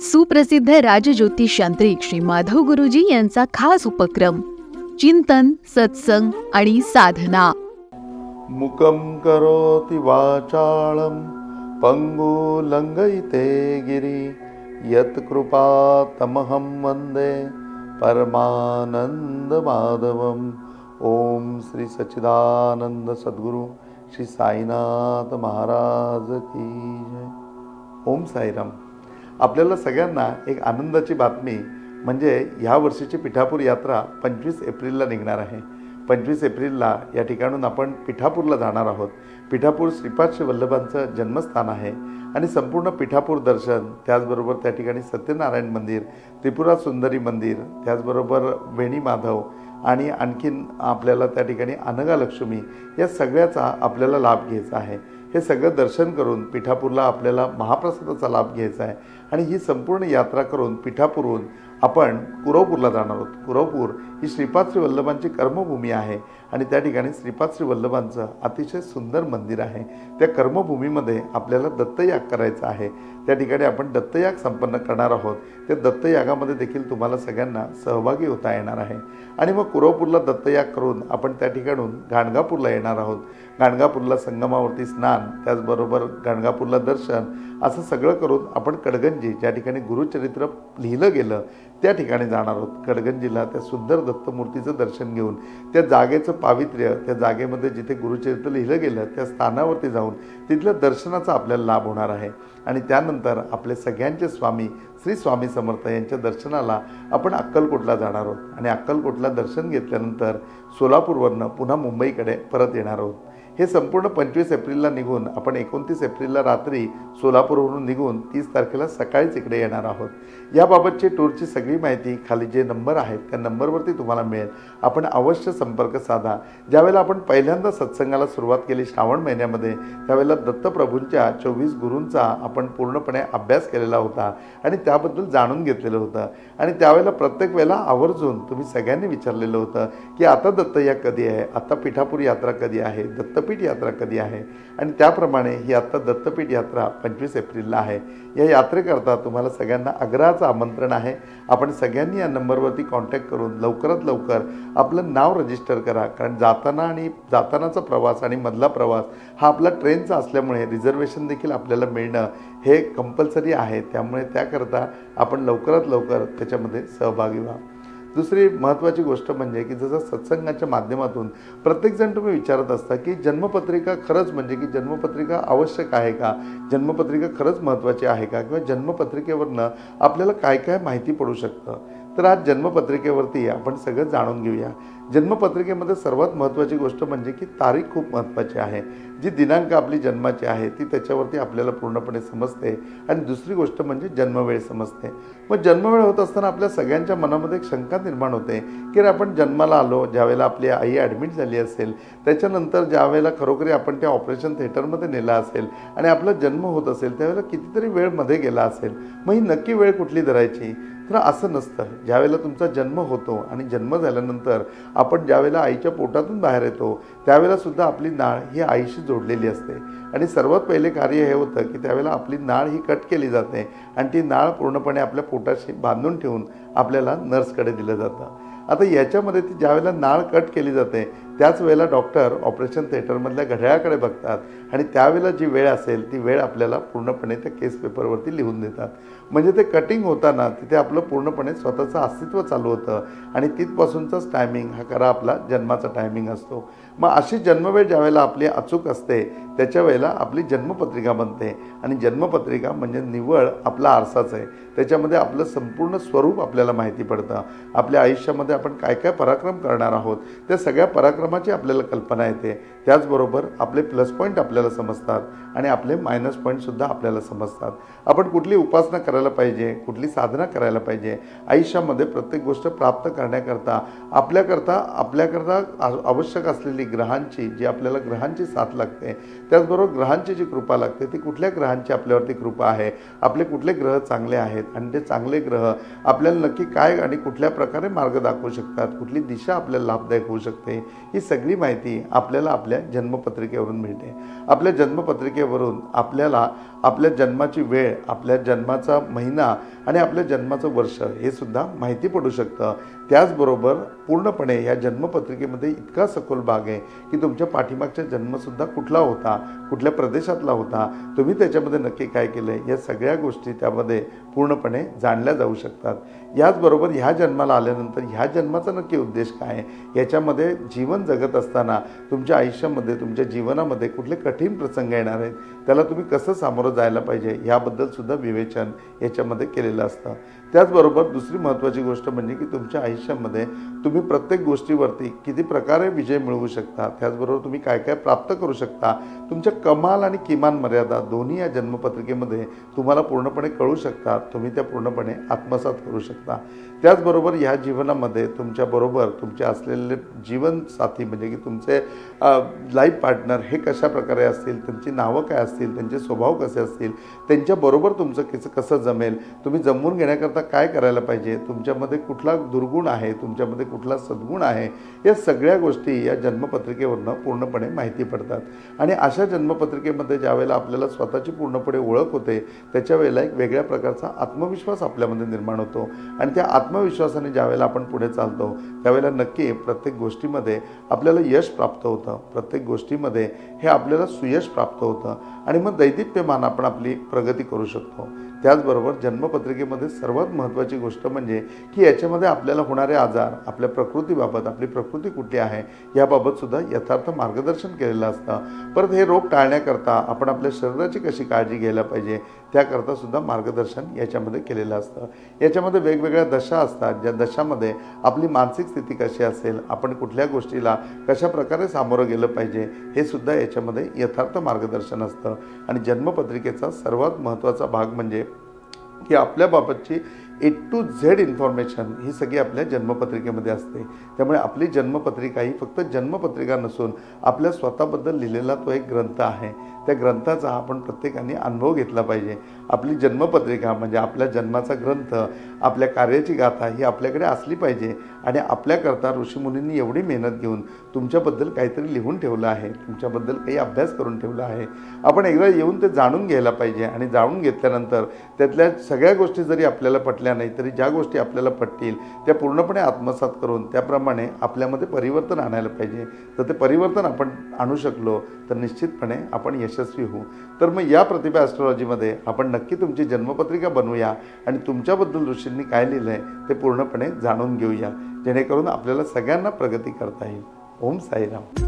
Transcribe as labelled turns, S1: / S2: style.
S1: सुप्रसिद्ध राजज्योतिष यांत्रिक श्री माधव गुरुजी यांचा खास उपक्रम चिंतन सत्संग आणि साधना.
S2: मुकं करोति वाचालं पङ्गुलङ्घयिते तमहम वंदे परमानंद परमानन्दमाधवम्। ओम श्री सच्चिदानंद सद्गुरू श्री साईनाथ महाराज की जय। ओम साईराम। आपल्याला सगळ्यांना एक आनंदाची बातमी म्हणजे ह्या वर्षीची पिठापूर यात्रा पंचवीस एप्रिलला निघणार आहे. पंचवीस एप्रिलला या ठिकाणून आपण पिठापूरला जाणार आहोत. पिठापूर श्रीपाद वल्लभांचं जन्मस्थान आहे आणि संपूर्ण पिठापूर दर्शन त्याचबरोबर त्या ठिकाणी सत्यनारायण मंदिर त्रिपुरा सुंदरी मंदिर त्याचबरोबर वेणी माधव आणि आणखीन आपल्याला त्या ठिकाणी अनगा लक्ष्मी या सगळ्याचा आपल्याला लाभ घ्यायचा आहे. हे सगळं दर्शन करून पिठापूरला आपल्याला महाप्रसादाचा लाभ घ्यायचा आहे. आणि ही संपूर्ण यात्रा करून पिठापूरहून आपण कुरवपूरला जाणार आहोत. कुरवपूर ही श्रीपाद श्री वल्लभांची कर्मभूमी आहे आणि त्या ठिकाणी श्रीपाद श्री वल्लभांचं अतिशय सुंदर मंदिर आहे. त्या कर्मभूमीमध्ये आपल्याला दत्तयाग करायचा आहे. त्या ठिकाणी आपण दत्तयाग संपन्न करणार आहोत. त्या दत्तयागामध्ये देखील तुम्हाला सगळ्यांना सहभागी होता येणार आहे. आणि मग कुरवपूरला दत्तयाग करून आपण त्या ठिकाणून गाणगापूरला येणार आहोत. गाणगापूरला संगमावरती स्नान त्याचबरोबर गाणगापूरला दर्शन असं सगळं करून आपण कडगंजी ज्या ठिकाणी गुरुचरित्र लिहिलं गेलं त्या ठिकाणी जाणार आहोत. कडगंजीला त्या सुंदर दत्तमूर्तीचं दर्शन घेऊन त्या जागेचं पावित्र्य त्या जागेमध्ये जिथे गुरुचरित्र लिहिलं गेलं त्या स्थानावरती जाऊन तिथल्या दर्शनाचा आपल्याला लाभ होणार आहे. आणि त्यानंतर आपले सगळ्यांचे स्वामी श्री स्वामी समर्थ यांच्या दर्शनाला आपण अक्कलकोटला जाणार आहोत. आणि अक्कलकोटला दर्शन घेतल्यानंतर सोलापूरवरनं पुन्हा मुंबईकडे परत येणार आहोत. हे संपूर्ण पंचवीस एप्रिलला निघून आपण एकोणतीस एप्रिलला रात्री सोलापूरवरून निघून तीस तारखेला सकाळीच इकडे येणार आहोत. याबाबतची टूरची सगळी माहिती खाली जे नंबर आहेत त्या नंबरवरती तुम्हाला मिळेल. आपण अवश्य संपर्क साधा. ज्यावेळेला आपण पहिल्यांदा सत्संगाला सुरुवात केली श्रावण महिन्यामध्ये त्यावेळेला दत्तप्रभूंच्या चोवीस गुरूंचा आपण पूर्णपणे अभ्यास केलेला होता आणि त्याबद्दल जाणून घेतलेलं होतं. आणि त्यावेळेला प्रत्येक वेळेला आवर्जून तुम्ही सगळ्यांनी विचारलेलं होतं की आता दत्त या कधी आहे? आता पिठापूर यात्रा कधी आहे? दत्त दत्तपीठ यात्रा कधी आहे? आणि त्याप्रमाणे ही आत्ता दत्तपीठ यात्रा पंचवीस एप्रिलला आहे. या यात्रेकरता तुम्हाला सगळ्यांना आग्रहाचं आमंत्रण आहे. आपण सगळ्यांनी या नंबरवरती कॉन्टॅक्ट करून लवकरात लवकर आपलं नाव रजिस्टर करा. कारण जाताना आणि जातानाचा प्रवास आणि मधला प्रवास हा आपला ट्रेनचा असल्यामुळे रिझर्वेशन देखील आपल्याला मिळणं हे कंपल्सरी आहे. त्यामुळे त्याकरता आपण लवकरात लवकर त्याच्यामध्ये सहभागी व्हा. दुसरी महत्त्वाची गोष्ट म्हणजे की जसं सत्संगाच्या माध्यमातून प्रत्येकजण तुम्ही विचारत असता की जन्मपत्रिका खरंच म्हणजे की जन्मपत्रिका आवश्यक आहे का? जन्मपत्रिका खरंच महत्त्वाची आहे का? किंवा जन्मपत्रिकेवरनं आपल्याला काय काय माहिती पडू शकतं? तर आज जन्मपत्रिकेवरती आपण सगळं जाणून घेऊया. जन्मपत्रिकेमध्ये सर्वात महत्त्वाची गोष्ट म्हणजे की तारीख खूप महत्त्वाची आहे. जी दिनांक आपली जन्माची आहे ती त्याच्यावरती आपल्याला पूर्णपणे समजते आणि दुसरी गोष्ट म्हणजे जन्मवेळ समजते. मग जन्मवेळ होत असताना आपल्या सगळ्यांच्या मनामध्ये एक शंका निर्माण होते की रे आपण जन्माला आलो ज्यावेळेला आपली आई ॲडमिट झाली असेल त्याच्यानंतर ज्यावेळेला खरोखरी आपण त्या ऑपरेशन थिएटरमध्ये नेला असेल आणि आपला जन्म होत असेल त्यावेळेला कितीतरी वेळमध्ये गेला असेल मग ही नक्की वेळ कुठली धरायची? तर असं नसतं. ज्यावेळेला तुमचा जन्म होतो आणि जन्म झाल्यानंतर आपण ज्यावेळेला आईच्या पोटातून बाहेर येतो त्यावेळेलासुद्धा आपली नाळ ही आईशी जोडलेली असते. आणि सर्वात पहिले कार्य हे होतं की त्यावेळेला आपली नाळ ही कट केली जाते आणि ती नाळ पूर्णपणे आपल्या पोटाशी बांधून ठेवून आपल्याला नर्सकडे दिलं जातं. आता याच्यामध्ये ती ज्यावेळेला नाळ कट केली जाते त्याच वेळेला डॉक्टर ऑपरेशन थिएटरमधल्या घड्याळाकडे बघतात आणि त्यावेळेला जी वेळ असेल ती वेळ आपल्याला पूर्णपणे त्या केस पेपरवरती लिहून देतात. म्हणजे ते कटिंग होताना तिथे आपलं पूर्णपणे स्वतःचं अस्तित्व चालू होतं आणि तिथपासूनचाच टायमिंग हा खरा आपला जन्माचा टायमिंग असतो. मग अशी जन्मवेळ ज्यावेळेला आपली अचूक असते त्याच्या वेळेला आपली जन्मपत्रिका बनते. आणि जन्मपत्रिका म्हणजे निवळ आपला आरसाच आहे. त्याच्यामध्ये आपलं संपूर्ण स्वरूप आपल्याला माहिती पडतं. आपल्या आयुष्यामध्ये आपण काय काय पराक्रम करणार आहोत त्या सगळ्या पराक्रम पराक्रमाची आपल्याला कल्पना येते. त्याचबरोबर आपले प्लस पॉईंट आपल्याला समजतात आणि आपले मायनस पॉईंटसुद्धा आपल्याला समजतात. आपण कुठली उपासना करायला पाहिजे कुठली साधना करायला पाहिजे आयुष्यामध्ये प्रत्येक गोष्ट प्राप्त करण्याकरता आपल्याकरता आपल्याकरता आवश्यक असलेली ग्रहांची जी आपल्याला ग्रहांची साथ लागते त्याचबरोबर ग्रहांची जी कृपा लागते ती कुठल्या ग्रहांची आपल्यावरती कृपा आहे? आपले कुठले ग्रह चांगले आहेत आणि ते चांगले ग्रह आपल्याला नक्की काय आणि कुठल्या प्रकारे मार्ग दाखवू शकतात? कुठली दिशा आपल्याला लाभदायक होऊ शकते? ही ही सगळी माहिती आपल्याला आपल्या जन्मपत्रिकेवरून मिळते. आपल्या जन्मपत्रिकेवरून आपल्याला आपल्या जन्माची वेळ आपल्या जन्माचा महिना आणि आपल्या जन्माचं वर्ष हे सुद्धा माहिती पडू शकतं. त्याचबरोबर पूर्णपणे या जन्मपत्रिकेमध्ये इतका सखोल भाग आहे की तुमच्या पाठीमागचा जन्मसुद्धा कुठला होता कुठल्या प्रदेशातला होता तुम्ही त्याच्यामध्ये नक्की काय केलं आहे या सगळ्या गोष्टी त्यामध्ये पूर्णपणे जाणल्या जाऊ शकतात. याचबरोबर ह्या जन्माला आल्यानंतर ह्या जन्माचा नक्की उद्देश काय? आहे याच्यामध्ये जीवन जगत असताना तुमच्या आयुष्यामध्ये तुमच्या जीवनामध्ये कुठले कठीण प्रसंग येणार आहेत? त्याला तुम्ही कसं सामोरं जायला पाहिजे. ह्याबद्दल सुद्धा विवेचन याच्यामध्ये केलेलं असतं. त्याचबरोबर दुसरी महत्त्वाची गोष्ट म्हणजे की तुमच्या आयुष्यामध्ये तुम्ही प्रत्येक गोष्टीवरती किती प्रकारे विजय मिळवू शकता त्याचबरोबर तुम्ही काय काय प्राप्त करू शकता तुमच्या कमाल आणि किमान मर्यादा दोन्ही या जन्मपत्रिकेमध्ये तुम्हाला पूर्णपणे कळू शकतात तुम्ही त्या पूर्णपणे आत्मसात करू शकता. त्याचबरोबर ह्या जीवनामध्ये तुमच्याबरोबर तुमचे असलेले जीवनसाथी म्हणजे की तुमचे लाईफ पार्टनर हे कशा प्रकारे असतील त्यांची नावं काय असतील त्यांचे स्वभाव कसे असतील त्यांच्याबरोबर तुमचं कसं कसं जमेल तुम्ही जमवून घेण्याकरता काय करायला पाहिजे? तुमच्यामध्ये कुठला दुर्गुण आहे? तुमच्यामध्ये कुठला सद्गुण आहे? या सगळ्या गोष्टी या जन्मपत्रिकेवरनं पूर्णपणे माहिती पडतात. आणि अशा जन्मपत्रिकेमध्ये ज्यावेळेला आपल्याला स्वतःची पूर्णपणे ओळख होते त्याच्यावेळेला एक वेगळ्या प्रकारचा आत्मविश्वास आपल्यामध्ये निर्माण होतो. आणि त्या आत्मविश्वासाने ज्यावेळेला आपण पुढे चालतो त्यावेळेला नक्की प्रत्येक गोष्टीमध्ये आपल्याला यश प्राप्त होतं. प्रत्येक गोष्टीमध्ये हे आपल्याला सुयश प्राप्त होतं. आणि मग दैदिप्यमान आपण आपली प्रगती करू शकतो. त्याचबरोबर जन्मपत्रिकेमध्ये सर्वात महत्त्वाची गोष्ट म्हणजे की याच्यामध्ये आपल्याला होणारे आजार आपल्या प्रकृतीबाबत आपली प्रकृती कुठली आहे याबाबत सुद्धा यथार्थ मार्गदर्शन केलेलं असतं. परत हे रोग टाळण्याकरता आपण आपल्या शरीराची कशी काळजी घ्यायला पाहिजे त्याकरता सुद्धा मार्गदर्शन याच्यामध्ये केलेलं असतं. याच्यामध्ये वेगवेगळ्या दशा असतात ज्या दशामध्ये आपली मानसिक स्थिती कशी असेल आपण कुठल्या गोष्टीला कशा प्रकारे सामोरं गेलं पाहिजे हे सुद्धा याच्यामध्ये यथार्थ मार्गदर्शन असतं. आणि जन्मपत्रिकेचा सर्वात महत्त्वाचा भाग म्हणजे की आपल्याबाबतची ए टू झेड इन्फॉर्मेशन ही सगळी आपल्या जन्मपत्रिकेमध्ये असते. त्यामुळे आपली जन्मपत्रिका ही फक्त जन्मपत्रिका नसून आपल्या स्वतःबद्दल लिहिलेला तो एक ग्रंथ आहे. त्या ग्रंथाचा आपण प्रत्येकाने अनुभव घेतला पाहिजे. आपली जन्मपत्रिका म्हणजे आपल्या जन्माचा ग्रंथ आपल्या कार्याची गाथा ही आपल्याकडे असली पाहिजे आणि आपल्याकरता ऋषीमुनींनी एवढी मेहनत घेऊन तुमच्याबद्दल काहीतरी लिहून ठेवलं आहे. तुमच्याबद्दल काही अभ्यास करून ठेवला आहे. आपण एकदा येऊन ते जाणून घ्यायला पाहिजे आणि जाणून घेतल्यानंतर त्यातल्या सगळ्या गोष्टी जरी आपल्याला पटल्या नाही तरी ज्या गोष्टी आपल्याला पटतील त्या पूर्णपणे आत्मसात करून त्याप्रमाणे आपल्यामध्ये परिवर्तन आणायला पाहिजे. तर ते परिवर्तन आपण आणू शकलो तर निश्चितपणे आपण यशस्वी होऊ. तर मग या प्रतिभा ॲस्ट्रॉलॉजीमध्ये आपण नक्की तुमची जन्मपत्रिका बनवूया आणि तुमच्याबद्दल ऋषींनी काय लिहिलं आहे ते पूर्णपणे जाणून घेऊया जेणेकरून आपल्याला सगळ्यांना प्रगती करता येईल. ओम साईराम.